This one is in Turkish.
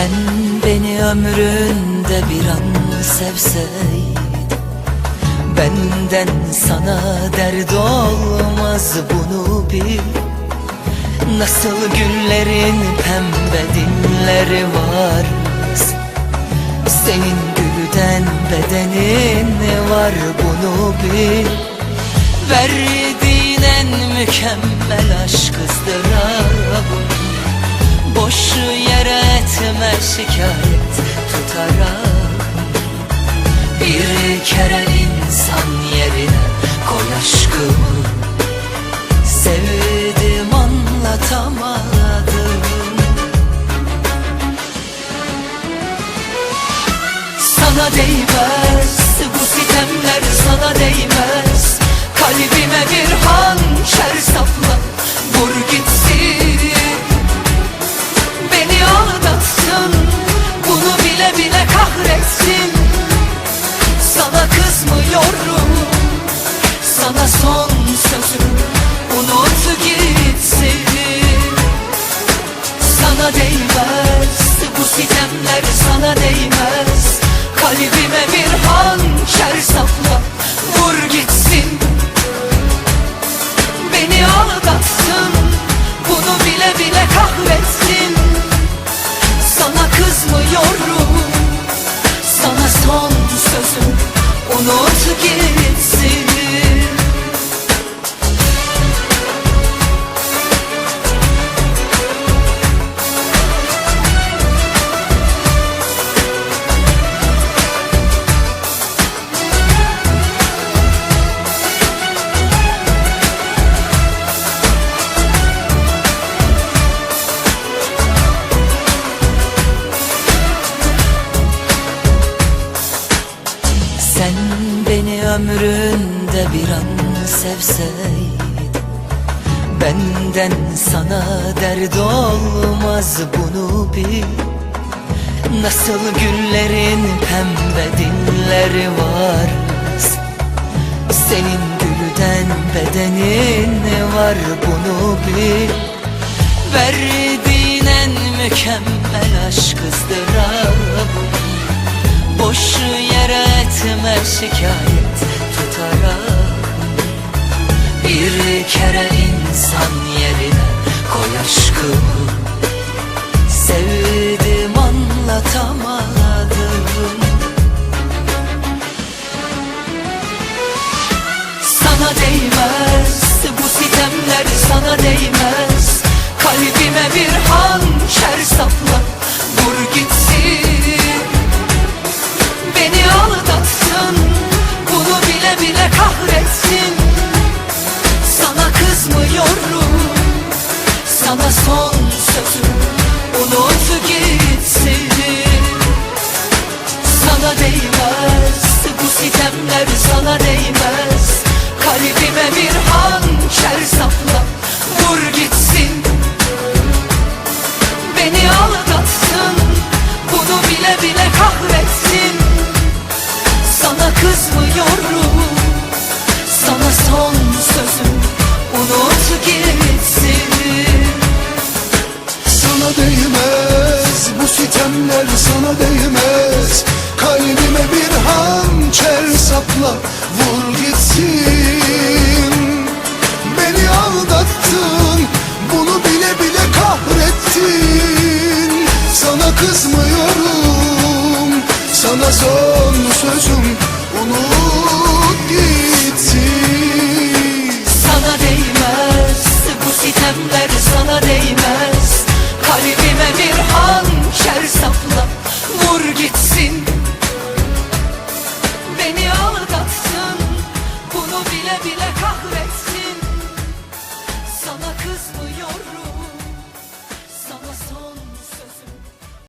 Sen beni ömründe bir an sevseydin Benden sana dert olmaz bunu bil. Nasıl güllerin pembe dinleri var Senin gülden bedenin var bunu bil. Verdiğin en mükemmel aşk şikayet tutarak. Bir kere insan yerine koy aşkımı. Sevdim anlatamadım Sana değmez bu sitemler sana değmez. Kalbime bir hançer sapla vur gitsin aldatsın Bunu bile bile kahretsin. Sana kızmıyorum Sana son sözüm. Unut Unut gitsin ömründe bir an sevseydin Benden sana dert olmaz bunu bil. Nasıl güllerin pembe dinleri var Senin gülden bedenin var bunu bil. Verdiğin en mükemmel aşk ızdırabı Boş yere etme şikayet tutarak Bir kere insan yerine koy aşkımı Sevdim anlatamadım. Sana değmez bu sitemler sana değmez. Kalbime bir hançer sapla vur gitsin sözüm Unut gitsin Sana değmez. Bu sitemler sana değmez. Kalbime bir hançer sapla. Vur gitsin. Beni aldattın bunu bile bile kahretsin. Sana kızmıyorum. sana değmez? Kalbime bir hançer sapla vur gitsin. Beni aldattın bunu bile bile kahrettin. Sana kızmıyorum sana son sözüm unut.